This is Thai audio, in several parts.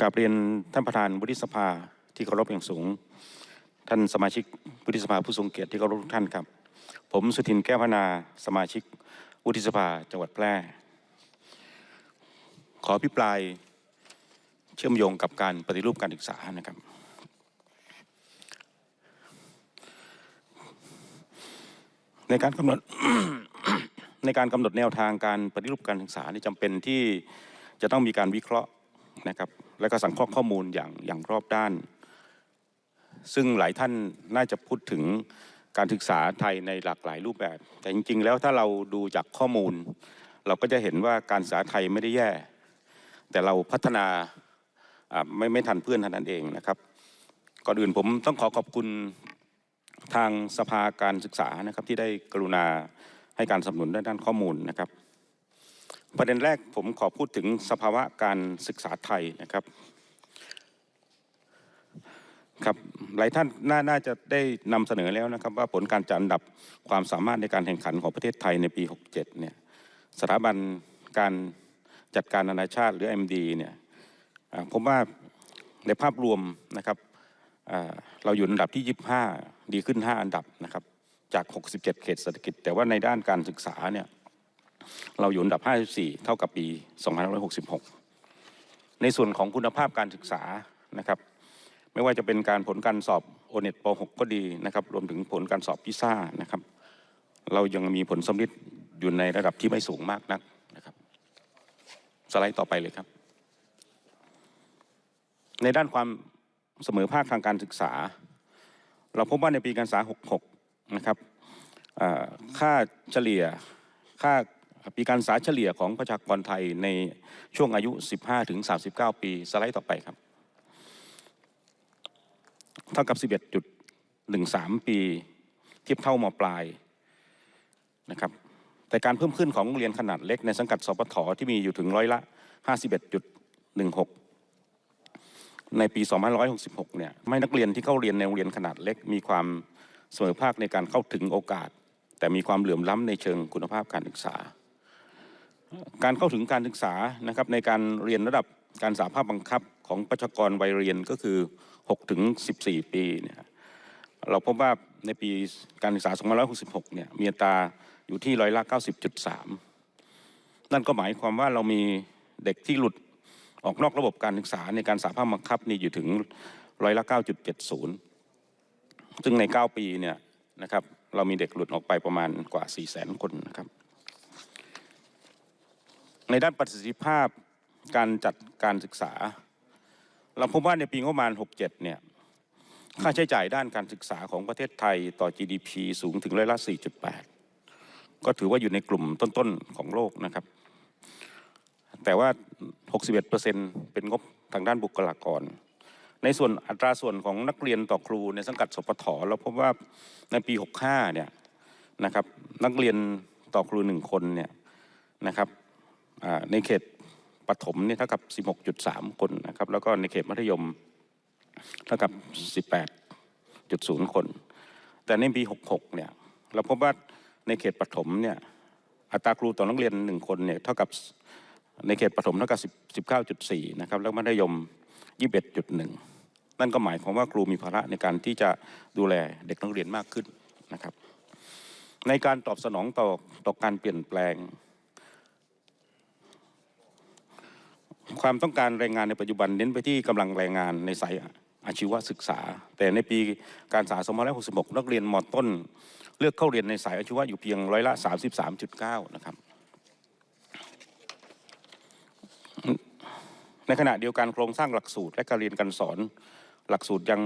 กราบเรียนท่านประธานวุฒิสภาที่เคารพอย่างสูง ท่านสมาชิกวุฒิสภาผู้ทรงเกียรติที่เคารพทุกท่านครับ ผมสุทินแก้วพนาสมาชิกวุฒิสภาจังหวัดแพร่ ขอพิปรายเชื่อมโยงกับการปฏิรูปการศึกษานะครับ ในการกำหนดในการกำหนดแนวทางการปฏิรูปการศึกษานี่จำเป็นที่จะต้องมีการวิเคราะห์ นะครับและก็สังเคราะห์ข้อมูลอย่างอย่างรอบด้าน ซึ่งหลายท่านน่าจะพูดถึงการศึกษาไทยในหลากหลายรูปแบบ แต่จริง ๆ แล้วถ้าเราดูจากข้อมูล เราก็จะเห็นว่าการศึกษาไทยไม่ได้แย่ แต่เราพัฒนาไม่ไม่ทันเพื่อนท่านั้นเองนะครับก่อนอื่นผมต้องขอขอบคุณทางสภาการศึกษานะครับที่ได้กรุณาให้การสนับสนุนด้านข้อมูลนะครับ ประเด็นแรกผมขอพูดถึงสภาวะการศึกษาไทยนะครับครับหลายท่านนาน่าจะได้นำเสนอแล้วนะครับ ว่าผลการจัดอันดับความสามารถในการแข่งขันของประเทศไทยในปี 67 เนี่ยสถาบันการจัดการนานาชาติหรือ MD เนี่ยผมว่าในภาพรวมนะครับเราอยู่อันดับที่ 25 ดีขึ้น 5 อันดับนะครับจาก 67 เขตเศรษฐกิจ แต่ว่าในด้านการศึกษาเนี่ย เราอยู่อันดับ 54 เท่ากับปี 2566 ในส่วนของคุณภาพการศึกษานะครับ ไม่ว่าจะเป็นการผลการสอบโอเน็ตป .6 ก็ดีนะครับ รวมถึงผลการสอบพิซ่านะครับ เรายังมีผลสำลิดอยู่ในระดับที่ไม่สูงมากนักนะครับ สไลด์ต่อไปเลยครับ ในด้านความเสมอภาคทางการศึกษา เราพบว่าในปีการศึกษา 66 นะครับค่าเฉลี่ยค่า ปีการศึกษาเฉลี่ยของประชากรไทยในช่วงอายุ 15-39 ปี สไลด์ต่อไปครับ เท่ากับ 11.13 ปีเทียบเท่ามปลายนะครับ แต่การเพิ่มขึ้นของโรงเรียนขนาดเล็กในสังกัดสปทที่มีอยู่ถึงร้อยละ 51.16 ในปี 2566 เนี่ยไม่นักเรียนที่เข้าเรียนในโรงเรียนขนาดเล็ก มีความเสมอภาคในการเข้าถึงโอกาสแต่มีความเหลื่อมล้ำในเชิงคุณภาพการศึกษา การเข้าถึงการศึกษานะครับในการเรียนระดับการสาภาพบังคับของประชากรวัยเรียนก็คือ6ถึง14 ปีเนี่ยเราพบว่าในปีการศึกษา2566เนี่ยมีอัตราอยู่ที่ร้อยละ90.3 นั่นก็หมายความว่าเรามีเด็กที่หลุดออกนอกระบบการศึกษาในการสาภาพบังคับนี่อยู่ถึงร้อยละ9.70 ซึ่งใน 9 ปีเนี่ยนะครับเรามีเด็กหลุดออกไปประมาณกว่า 400,000 คนนะครับ ในด้านประสิทธิภาพการจัดการศึกษา เราพบว่าในปีงบประมาณ 67 เนี่ยค่าใช้จ่ายด้านการศึกษาของประเทศไทยต่อ GDP สูงถึงร้อยละ 4.8 ก็ถือว่าอยู่ในกลุ่มต้นๆของโลกนะครับ แต่ว่า 61%เป็นงบทางด้านบุคลากร ในส่วนอัตราส่วนของนักเรียนต่อครูในสังกัดสปทเราพบว่าในปี 65 เนี่ยนะครับนักเรียนต่อครูหนึ่งคนเนี่ยนะครับ ในเขตปฐมเนี่ยเท่ากับ 16.3 คนนะครับแล้วก็ในเขตมัธยมเท่ากับ 18.0 คน แต่ในปี 66 เนี่ยเราพบว่าในเขตปฐมเนี่ยอัตราครูต่อนักเรียนหนึ่งคนเนี่ยเท่ากับในเขตปฐมเท่ากับ10 19.4 นะครับแล้วมัธยม 21.1 นั่นก็หมายความว่าครูมีภาระในการที่จะดูแลเด็กนักเรียนมากขึ้นนะครับในการตอบสนองต่อต่อการเปลี่ยนแปลง ความต้องการแรงงานในปัจจุบันเน้นไปที่กำลังแรงงานในสายอาชีวศึกษา แต่ในปีการศึกษา2566 นักเรียนมต้น เลือกเข้าเรียนในสายอาชีวะอยู่เพียงร้อยละ 33.9 นะครับ ในขณะเดียวกันโครงสร้างหลักสูตร และการเรียนการสอนหลักสูตรยัง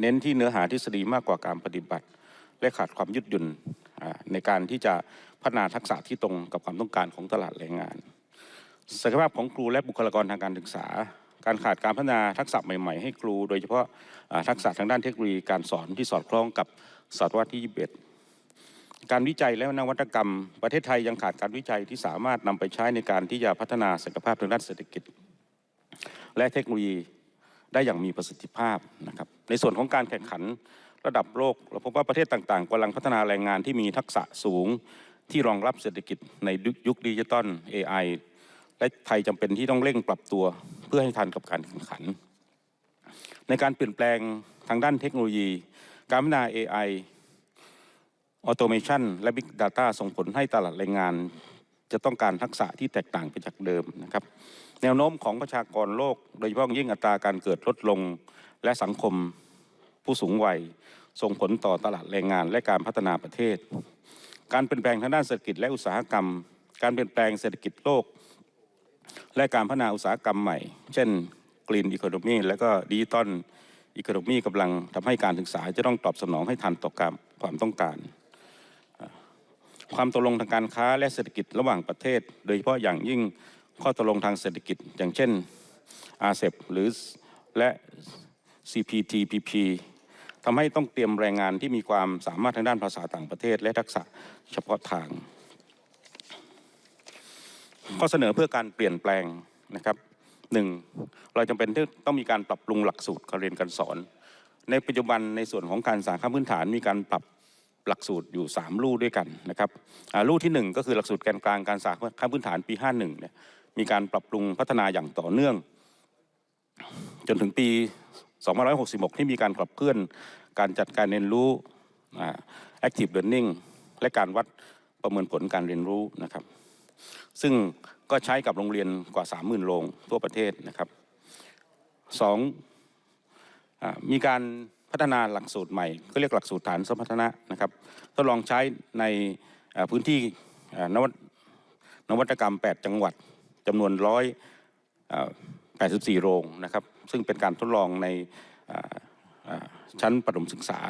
เน้นที่เนื้อหาทฤษฎีมากกว่าการปฏิบัติ และขาดความยืดหยุ่นในการที่จะพัฒนาทักษะที่ตรงกับความต้องการของตลาดแรงงาน ศักยภาพของครูและบุคลากรทางการศึกษา การขาดการพัฒนาทักษะใหม่ ๆ ให้ครู โดยเฉพาะทักษะทางด้านเทคโนโลยีการสอนที่สอดคล้องกับศตวรรษที่ 21 การวิจัยและนวัตกรรม ประเทศไทยยังขาดการวิจัยที่สามารถนำไปใช้ในการที่จะพัฒนาศักยภาพทางด้านเศรษฐกิจ และเทคโนโลยีได้อย่างมีประสิทธิภาพนะครับในส่วนของการแข่งขันระดับโลก เราพบว่าประเทศต่างๆกำลังพัฒนาแรงงานที่มีทักษะสูงที่รองรับเศรษฐกิจในยุคดิจิตอล AI และไทยจำเป็นที่ต้องเร่งปรับตัวเพื่อให้ทันกับการแข่งขัน ในการเปลี่ยนแปลงทางด้านเทคโนโลยี การพัฒนา AI Automation และ Big Data ส่งผลให้ตลาดแรงงาน จะต้องการทักษะที่แตกต่างไปจากเดิมนะครับ แนวโน้มของประชากรโลก โดยเฉพาะยิ่งอัตราการเกิดลดลงและสังคมผู้สูงวัย ส่งผลต่อตลาดแรงงานและการพัฒนาประเทศ การเปลี่ยนแปลงทางด้านเศรษฐกิจและอุตสาหกรรม การเปลี่ยนแปลงเศรษฐกิจโลก และการพัฒนาอุตสาหกรรมใหม่ เช่น Green Economy และก็ดิจิตอลอีโคโนมีกำลังทำให้การศึกษาจะต้องตอบสนองให้ทันต่อการความต้องการ ความตกลงทางการค้าและเศรษฐกิจระหว่างประเทศ โดยเฉพาะอย่างยิ่งข้อตกลงทางเศรษฐกิจ อย่างเช่น RCEP หรือและ CPTPP ทำให้ต้องเตรียมแรงงานที่มีความสามารถทางด้านภาษาต่างประเทศ และทักษะเฉพาะทาง ข้อเสนอเพื่อการเปลี่ยนแปลงนะครับหนึ่งเราจำเป็นที่ต้องมีการปรับปรุงหลักสูตรการเรียนการสอน ในปัจจุบันในส่วนของการสาขาพื้นฐานมีการปรับหลักสูตรอยู่ 3 ลู่ด้วยกันนะครับลู่ที่ 1 ก็คือหลักสูตรแกนกลางการสาขาพื้นฐานปี 51เนี่ยมีการปรับปรุงพัฒนาอย่างต่อเนื่อง จนถึงปี 2566 ที่มีการขับเคลื่อนการจัดการเรียนรู้อ่า active learning และการวัดประเมินผลการเรียนรู้นะครับ ซึ่งก็ใช้กับโรงเรียนกว่า 30,000 โรงทั่วประเทศนะครับสองอมีการพัฒนาหลักสูตรใหม่ก็เรียกหลักสูตรฐานสมรรถนะนะครับทดลองใช้ในพื้นที่นวัตนวัตกรรม 8 จังหวัดจำนวนร้อย84 โรงนะครับ ซึ่งเป็นการทดลองในชั้นประถมศึกษา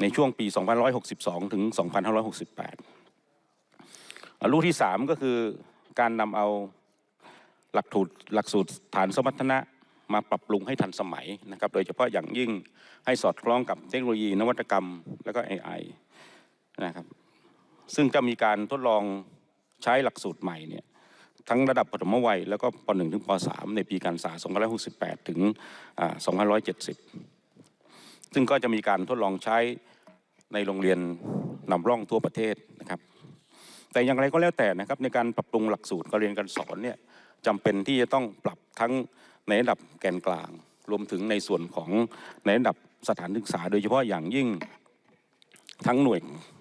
ในช่วงปี 2562 ถึง 2568อ่า ลูกที่3ก็คือการนำเอาหลักสูตรหลักสูตรฐานสมรรถนะมาปรับปรุงให้ทันสมัยนะครับ โดยเฉพาะอย่างยิ่งให้สอดคล้องกับเทคโนโลยีนวัตกรรม และก็ AI นะครับ ซึ่งจะมีการทดลองใช้หลักสูตรใหม่เนี่ยทั้งระดับปฐมวัย แล้วก็ป .1 ถึงป .3 ในปีการศึกษา2568 ถึง 2570 ซึ่งก็จะมีการทดลองใช้ในโรงเรียนนำร่องทั่วประเทศนะครับ แต่อย่างไรก็แล้วแต่นะครับในการปรับปรุงหลักสูตรการเรียนการสอนเนี่ยจำเป็นที่จะต้องปรับทั้งในระดับแกนกลาง รวมถึงในส่วนของในระดับสถานศึกษา โดยเฉพาะอย่างยิ่งทั้งหน่วย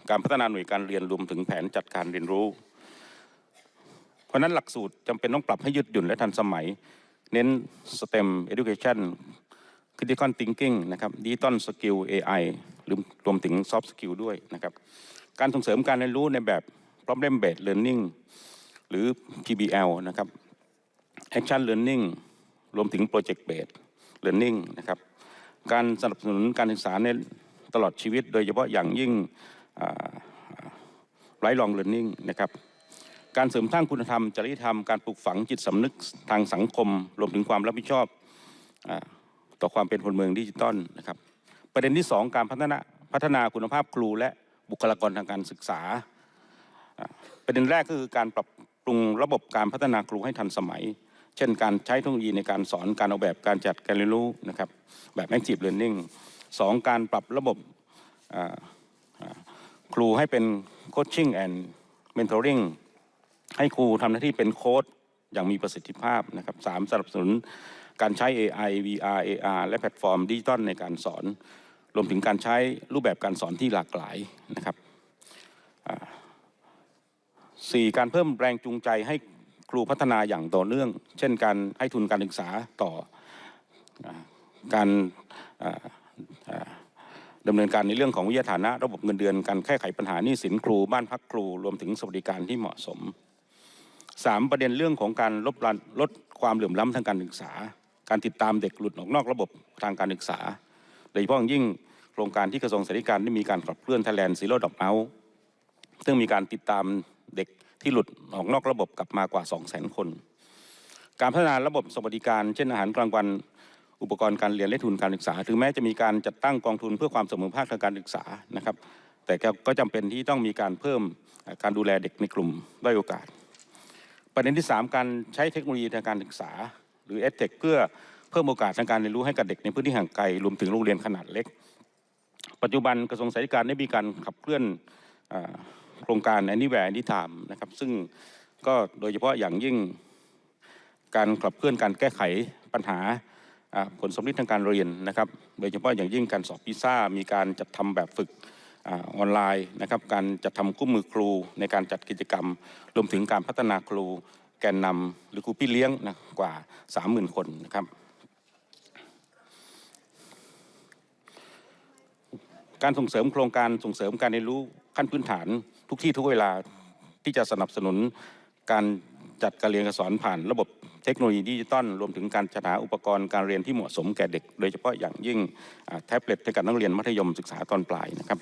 การพัฒนาหน่วยการเรียนรวมถึงแผนจัดการเรียนรู้ เพราะนั้นหลักสูตรจำเป็นต้องปรับให้ยืดหยุ่นและทันสมัย เน้น STEM Education Critical Thinking นะครับ Digital Skill AI หรือรวมถึง Soft Skill ด้วยนะครับ การส่งเสริมการเรียนรู้ในแบบ Problem Based Learning หรือ PBL นะครับ Action Learning รวมถึง Project Based Learning นะครับการสนับสนุนการศึกษาในตลอดชีวิต โดยเฉพาะอย่างยิ่งไร้ลอง learning นะครับ การเสริมสร้างคุณธรรม จริยธรรม การปลูกฝังจิตสำนึกทางสังคม รวมถึงความรับผิดชอบอต่อความเป็นพลเมืองดิจิตอลนะครับ ประเด็นที่ 2 การพัฒนาพัฒนาคุณภาพครูและบุคลากรทางการศึกษา ประเด็นแรกก็คือการปรับปรุงระบบการพัฒนาครูให้ทันสมัย เช่นการใช้เทคโนโลยีในการสอนการออกแบบการจัดการเรียนรู้นะครับแบบ active learning สองการปรับระบบครูให้เป็น coaching and mentoring ให้ครูทำหน้าที่เป็นโค้ดอย่างมีประสิทธิภาพนะครับสามสนับสนุนการใช้ AI VR AR และแพลตฟอร์มดิจิตอลในการสอน รวมถึงการใช้รูปแบบการสอนที่หลากหลายนะครับ สี่การเพิ่มแรงจูงใจให้ครูพัฒนาอย่างต่อเนื่อง เช่นการให้ทุนการศึกษาต่อการอ่าอ่าดำเนินการในเรื่องของวิทยาฐานะ ระบบเงินเดือนการแก้ไขปัญหาหนี้สินครูบ้านพักครูรวมถึงสวัสดิการที่เหมาะสมสามประเด็นเรื่องของการลดลดความเหลื่อมล้ำทางการศึกษา การติดตามเด็กหลุดออกนอกระบบทางการศึกษาโดยเฉพาะอย่างยิ่งโครงการที่กระทรวงสาธารณสุขได้มีการขับเคลื่อนไทยแลนด์ซีโร่ดอกเอาซึ่งมีการติดตาม เด็กที่หลุดออกนอกระบบกลับมากว่า 2 0 0 0 0 0 คน การพัฒนาระบบสวัสดิการ เช่นอาหารกลางวัน อุปกรณ์การเรียนและทุนการศึกษา ถึงแม้จะมีการจัดตั้งกองทุนเพื่อความเสมอภาคทางการศึกษานะครับ แต่ก็ก็จำเป็นที่ต้องมีการเพิ่มการดูแลเด็กในกลุ่มด้อยโอกาส ประเด็นที่ 3 การใช้เทคโนโลยีทางการศึกษา หรือ EdTech เพื่อเพิ่มโอกาสทางการเรียนรู้ให้กับเด็กในพื้นที่ห่างไกลรวมถึงโรงเรียนขนาดเล็ก ปัจจุบันกระทรวงสาธารณสุขได้มีการขับเคลื่อน โครงการ Anywhere Anytime นะครับ ซึ่งก็โดยเฉพาะอย่างยิ่งการขับเคลื่อนการแก้ไขปัญหาผลสำลิดทางการเรียนนะครับ โดยเฉพาะอย่างยิ่งการสอบพิซซ่า มีการจัดทำแบบฝึกออนไลน์นะครับ การจัดทำคู่มือครูในการจัดกิจกรรม รวมถึงการพัฒนาครูแกนนำหรือครูพี่เลี้ยงนะกว่า 30,000 คนนะครับ การส่งเสริมโครงการส่งเสริมการเรียนรู้ขั้นพื้นฐาน ทุกที่ทุกเวลาที่จะสนับสนุนการจัดการเรียนการสอนผ่านระบบเทคโนโลยีดิจิตอลรวมถึงการจัดหาอุปกรณ์การเรียนที่เหมาะสมแก่เด็ก โดยเฉพาะอย่างยิ่งแท็บเล็ตให้กับนักเรียนมัธยมศึกษาตอนปลายนะครับ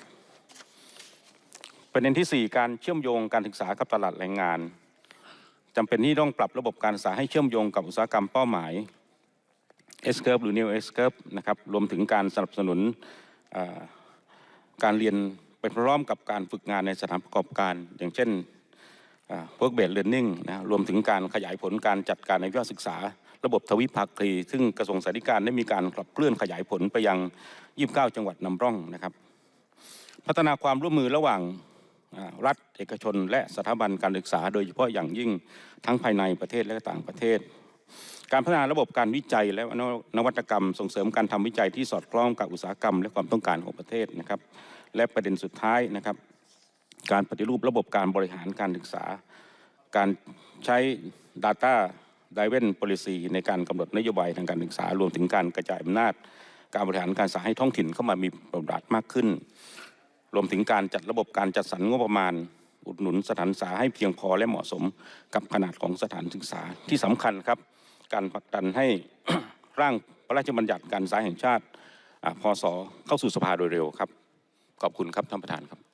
ประเด็นทีสี่4 การเชื่อมโยงการศึกษากับตลาดแรงงานจำเป็นที่ต้องปรับระบบการศึกษาให้เชื่อมโยงกับอุตสาหกรรมเป้าหมาย S curve หรือ New S curve นะครับรวมถึงการสนับสนุนการเรียน ไปพร้อมกับการฝึกงานในสถานประกอบการ อย่างเช่น work based learning นะรวมถึงการขยายผลการจัดการในวิชาศึกษา ระบบทวิภาคี ซึ่งกระทรวงสาธารณการได้มีการขับเคลื่อนขยายผลไปยัง 29 จังหวัดนำร่องนะครับ พัฒนาความร่วมมือระหว่างรัฐเอกชน และสถาบันการศึกษา โดยเฉพาะอย่างยิ่งทั้งภายในประเทศและต่างประเทศ การพัฒนาระบบการวิจัยและนวัตกรรม ส่งเสริมการทำวิจัยที่สอดคล้องกับอุตสาหกรรม และความต้องการของประเทศนะครับ และประเด็นสุดท้ายนะครับ การปฏิรูประบบการบริหารการศึกษา การใช้ Data Driven Policy ในการกำหนดนโยบายทางการศึกษารวมถึงการกระจายอำนาจ การบริหารการศึกษาให้ท้องถิ่นเข้ามามีบทบาทมากขึ้น รวมถึงการจัดระบบการจัดสรรงบประมาณ อุดหนุนสถานศึกษาให้เพียงพอและเหมาะสมกับขนาดของสถานศึกษาที่สำคัญครับ การผลักดันให้ร่างพระราชบัญญัติการศึกษาแห่งชาติอ่าพศเข้าสู่สภาโดยเร็วครับ ขอบคุณครับท่านประธานครับ